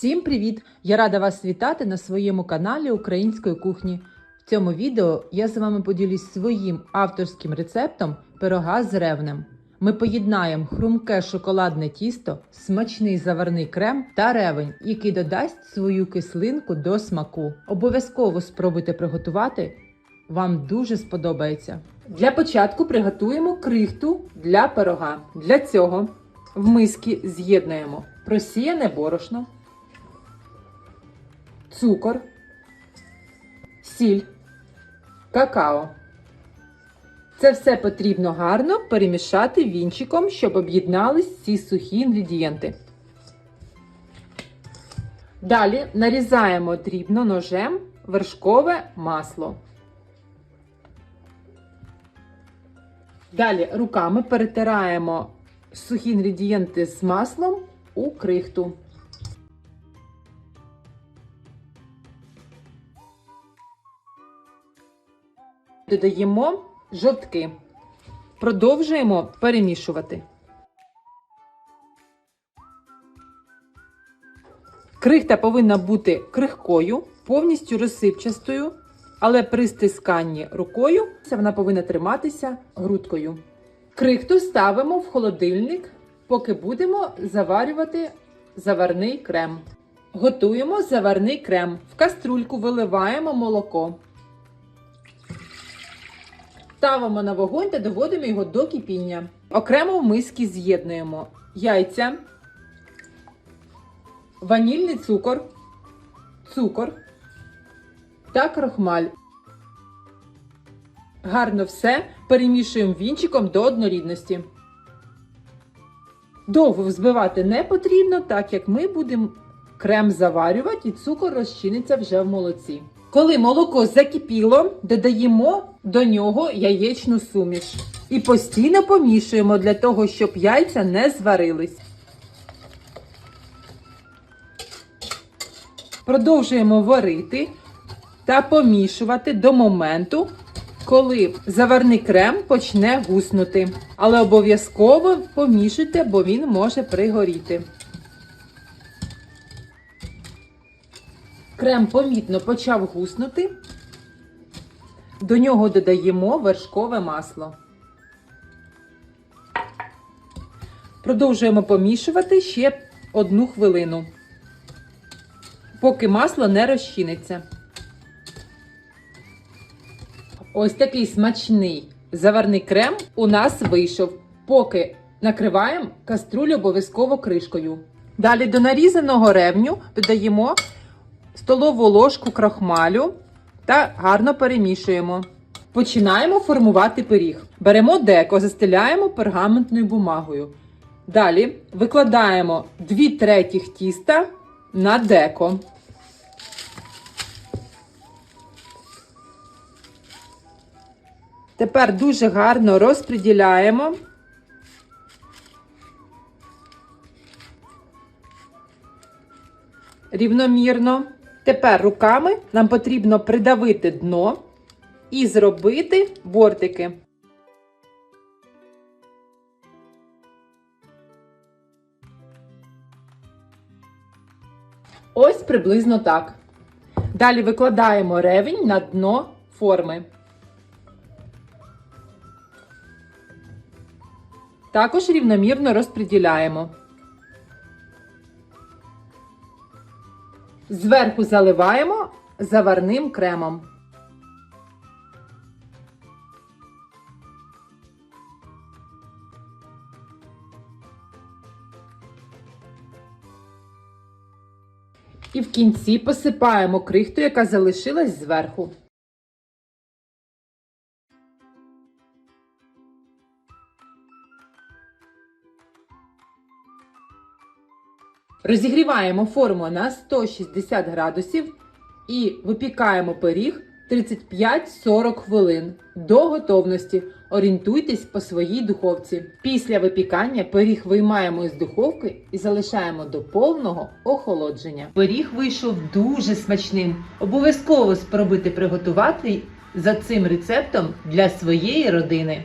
Всім привіт! Я рада вас вітати на своєму каналі Української кухні. В цьому відео я з вами поділюсь своїм авторським рецептом пирога з ревнем. Ми поєднаємо хрумке шоколадне тісто, смачний заварний крем та ревень, який додасть свою кислинку до смаку. Обов'язково спробуйте приготувати. Вам дуже сподобається. Для початку приготуємо крихту для пирога. Для цього в миски з'єднуємо просіяне борошно, цукор, сіль, какао. Це все потрібно гарно перемішати вінчиком, щоб об'єднались ці сухі інгредієнти. Далі нарізаємо дрібно ножем вершкове масло. Далі руками перетираємо сухі інгредієнти з маслом у крихту. Додаємо жовтки. Продовжуємо перемішувати. Крихта повинна бути крихкою, повністю розсипчастою, але при стисканні рукою вона повинна триматися грудкою. Крихту ставимо в холодильник, поки будемо заварювати заварний крем. Готуємо заварний крем. В каструльку виливаємо молоко. Ставимо на вогонь та доводимо його до кипіння. Окремо в миски з'єднуємо яйця, ванільний цукор, цукор та крохмаль. Гарно все перемішуємо вінчиком до однорідності. Довго взбивати не потрібно, так як ми будемо крем заварювати і цукор розчиниться вже в молоці. Коли молоко закипіло, додаємо до нього яєчну суміш. І постійно помішуємо для того, щоб яйця не зварились. Продовжуємо варити та помішувати до моменту, коли заварний крем почне гуснути. Але обов'язково помішуйте, бо він може пригоріти. Крем помітно почав гуснути. До нього додаємо вершкове масло. Продовжуємо помішувати ще одну хвилину, поки масло не розчиниться. Ось такий смачний заварний крем у нас вийшов. Поки накриваємо каструлю обов'язково кришкою. Далі до нарізаного ревню додаємо столову ложку крахмалю та гарно перемішуємо. Починаємо формувати пиріг. Беремо деко, застеляємо пергаментною бумагою. Далі викладаємо 2 третіх тіста на деко. Тепер дуже гарно розподіляємо. Рівномірно. Тепер руками нам потрібно придавити дно і зробити бортики. Ось приблизно так. Далі викладаємо ревень на дно форми. Також рівномірно розподіляємо. Зверху заливаємо заварним кремом. І в кінці посипаємо крихту, яка залишилась зверху. Розігріваємо форму на 160 градусів і випікаємо пиріг 35-40 хвилин до готовності. Орієнтуйтесь по своїй духовці. Після випікання пиріг виймаємо із духовки і залишаємо до повного охолодження. Пиріг вийшов дуже смачним. Обов'язково спробуйте приготувати за цим рецептом для своєї родини.